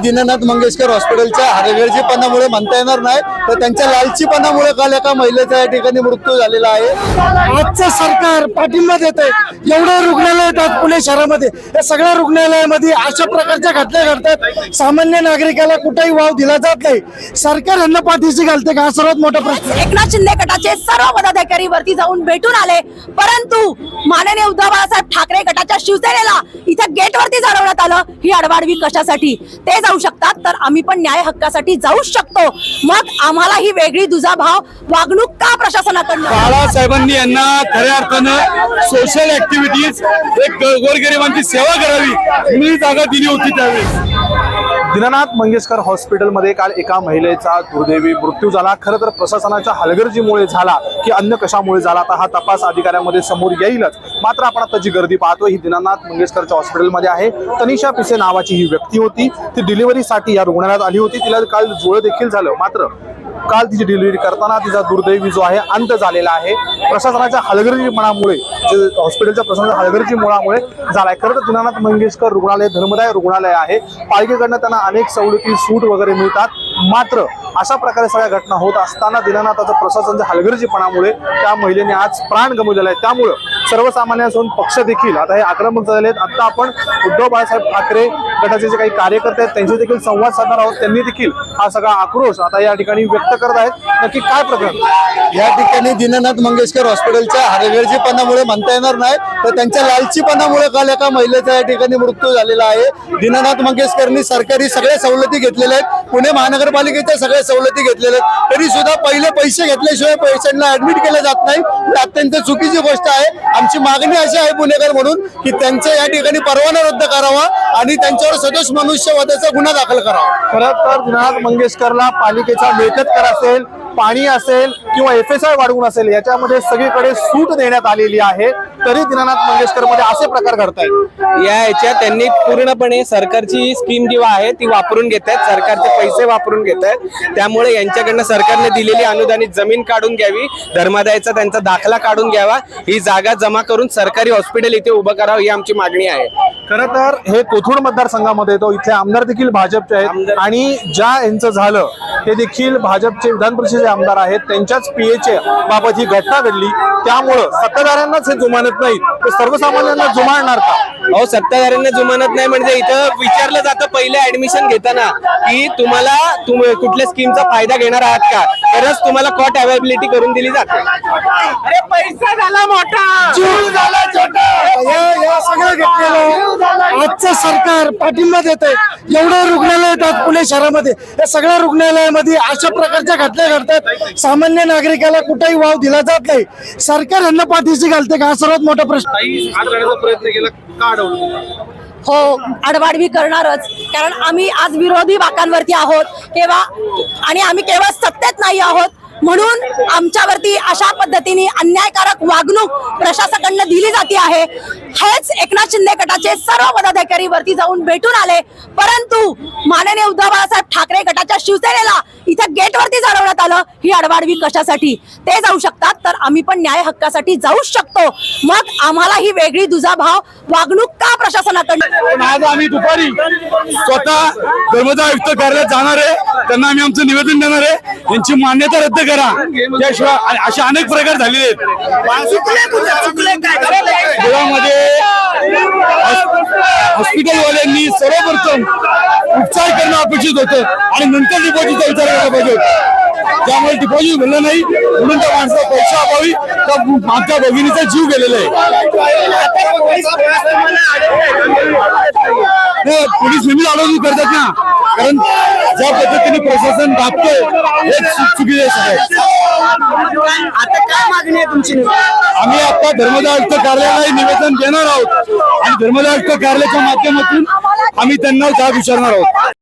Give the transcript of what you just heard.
दीननाथ मंगेशकर हॉस्पिटलच्या हरगर्जीपणामुळे म्हणता येणार नाही तर त्यांच्या लालचीपणामुळे काल एका महिलेचा या ठिकाणी मृत्यू झालेला आहे. आजचं सरकार पाठिंबा देत आहे एवढे रुग्णालय आहेत पुणे शहरामध्ये. या सगळ्या रुग्णालयामध्ये अशा प्रकारच्या घटना घडतात. सामान्य नागरिकाला कुठेही वाव दिला जात नाही. सरकार यांना पाठीशी घालते का? हा सर्वात मोठा प्रश्न. एकनाथ शिंदे गटाचे सर्व पदाधिकारी वरती जाऊन भेटून आले. परंतु माननीय उद्धव बाळासाहेब ठाकरे गटाच्या शिवसेनेला इथं गेट वरती जाणवण्यात आलं. ही अडवाडवी कशासाठी? ते जाऊ शकतात तर आम्ही पण न्याय हक्कासाठी जाऊच शकतो. मग आम्हाला ही वेगळी दुजाभाव वागणूक का प्रशासनाकडनं? बाळासाहेबांनी यांना खऱ्या अर्थानं सोशल ऍक्टिव्हिटीज एक गोरगरिबांची सेवा करावी मी जागा दिली होती त्यावेळेस. दीनानाथ मंगेशकर हॉस्पिटलमध्ये काल एका महिलेचा दुर्दैवी मृत्यू झाला. खरं तर प्रशासनाच्या हलगर्जीमुळे झाला की अन्य कशामुळे झाला आता हा तपास अधिकाऱ्यांमध्ये समोर येईलच. मात्र आपण आता जी गर्दी पाहतो ही दीनानाथ मंगेशकरच्या हॉस्पिटलमध्ये आहे. तनिषा पिसे नावाची ही व्यक्ती होती. ती डिलिव्हरीसाठी या रुग्णालयात आली होती. तिला काल जुळं देखील झालं. मात्र काल तिची डिलिव्हरी करताना तिचा दुर्दैवी जो आहे अंत झालेला आहे. प्रशासनाच्या हलगर्जीपणामुळे जे हॉस्पिटलच्या प्रशासनाच्या हलगर्जीमुळामुळे झालाय. खरं तर दीनानाथ मंगेशकर रुग्णालय धर्मदाय रुग्णालय आहे. पालिकेकडनं त्यांना अनेक सवलती सूट वगैरे मिळतात. मात्र अशा प्रकारे सगळ्या घटना होत असताना दीनानाथाचं प्रशासनाच्या हलगर्जीपणामुळे त्या महिलेने आज प्राण गमवलेला आहे त्यामुळं सर्वसामान्यांसून पक्ष देखील आता हे आक्रमक झालेले आहेत. आता आपण उद्धव बाळासाहेब ठाकरे गटाचे जे काही कार्यकर्ते आहेत त्यांचे देखील संवाद साधणार आहोत. त्यांनी देखील हा सगळा आक्रोश आता या ठिकाणी व्यक्त करत आहेत. नक्की काय प्रकरण? या ठिकाणी दीननाथ मंगेशकर हॉस्पिटलच्या हरगर्जीपणामुळे म्हणता येणार नाही तर त्यांच्या लालचीपणामुळे काल एका महिलेचा या ठिकाणी मृत्यू झालेला आहे. दीननाथ मंगेशकरनी सरकारी सगळ्या सवलती घेतलेल्या आहेत. पुणे महानगर नगरपालिकेच्या सगळ्या सवलती घेतलेल्या आहेत. तरी सुद्धा पहिले पैसे घेतल्याशिवाय पेशंटला ऍडमिट केलं जात नाही. ही अत्यंत चुकीची गोष्ट आहे. आमची मागणी अशी आहे पुणेकर म्हणून की त्यांचा या ठिकाणी परवाना रद्द करावा आणि त्यांच्यावर सदोष मनुष्यवादाचा गुन्हा दाखल करावा. खरं तर दीनानाथ मंगेशकरला पालिकेचा मिळकत कर असेल पाणी असेल किंवा एफ एस आय वाढवून असेल याच्यामध्ये सगळीकडे सूट देण्यात आलेली आहे. तरी दीनानाथ मंगेशकरमध्ये असे प्रकार घडतायत. या ह्याच्यात त्यांनी पूर्णपणे सरकारची स्कीम जी आहे ती वापरून घेत आहेत सरकारचे पैसे वापरून घेत आहेत त्यामुळे यांच्याकडनं सरकारने दिलेली अनुदानित जमीन काढून घ्यावी धर्मादायाचा त्यांचा दाखला काढून घ्यावा ही जागा जमा करून सरकारी हॉस्पिटल इथे उभं करावं ही आमची मागणी आहे. खरं तर हे कोथरूड मतदारसंघामध्ये येतो. इथले आमदार देखील भाजपचे आहेत. आणि ज्या यांचं झालं ते देखील भाजपचे विधान परिषदेचे आमदार आहेत. त्यांच्याच पीएचे बाबत ही घटना घडली. त्यामुळं सत्ताधाऱ्यांनाच हे जुमानत नाही. तर सर्वसामान्यांना जुमानणार का? अहो सत्ताधाऱ्यांना जुमानत नाही म्हणजे इथं विचारलं जातं पहिले ऍडमिशन घेताना की तुम्हाला तुम कुठल्या स्कीमचा फायदा घेणार आहात का? तरच तुम्हाला कॉट अवेलेबिलिटी करून दिली जाते. अरे पैसा झाला मोठा. झाला छोटा. सगळ्या घटनेला आजचं सरकार पाठिंबा देत आहे एवढे रुग्णालय आहेत पुणे शहरामध्ये. या सगळ्या रुग्णालयामध्ये अशा प्रकारच्या घटना घडतात. सामान्य नागरिकाला कुठेही वाव दिला जात नाही. सरकार यांना पाठीशी घालते का? हा सर्वात मोठा प्रश्न. प्रयत्न केला का अडवलं? हो आडवाडवी करणारच. कारण आम्ही आज विरोधी बाकांवरती आहोत. केव्हा आणि आम्ही केवळ सत्तेत नाही आहोत. म्हणून आमच्यावरती अशा पद्धतीने अन्यायकारक वागणूक प्रशासनाकडनं दिली जाते आहे. हेच एकनाथ शिंदे गटाचे सर्व पदाधिकारी वरती जाऊन भेटून आले. परंतु माननीय उद्धव बाळासाहेब ठाकरे गटाच्या शिवसेनेला इथं गेट वरती जाणवण्यात आलं. ही अडवाडवी कशासाठी? ते जाऊ शकतात तर आम्ही पण न्याय हक्कासाठी जाऊच शकतो. मग आम्हाला ही वेगळी दुजाभाव वागणूक का प्रशासनाकडनं? आज आम्ही दुपारी स्वतः धर्मदाय आयुक्त कार्यालयात जाणार आहे. त्यांना आम्ही आमचं निवेदन देणार आहे. यांची मान्यता रद्द करा. त्याशिवाय अ- असे अनेक प्रकार झालेले आहेत. सर्वप्रथम उपचार करणं अपेक्षित होतं आणि नंतर डिपॉझिटचा विचार करायला पाहिजे होता. त्यामुळे डिपॉझिट मिळलं नाही म्हणून त्या माणसाला पैसा अभावी त्या माझ्या भगिनीचा जीव गेलेला आहे. पोलीस नेहमीच अडवणूक करतात ना कारण ज्या पद्धतीने प्रशासन दाबतोय हे चुक- आहे आता काय मागणी आहे तुमची आम्ही आता धर्मदाय आयुक्त कार्यालयाला निवेदन देणार आहोत. आणि धर्मदाय आयुक्त कार्यालयाच्या माध्यमातून आम्ही त्यांना जाब विचारणार आहोत.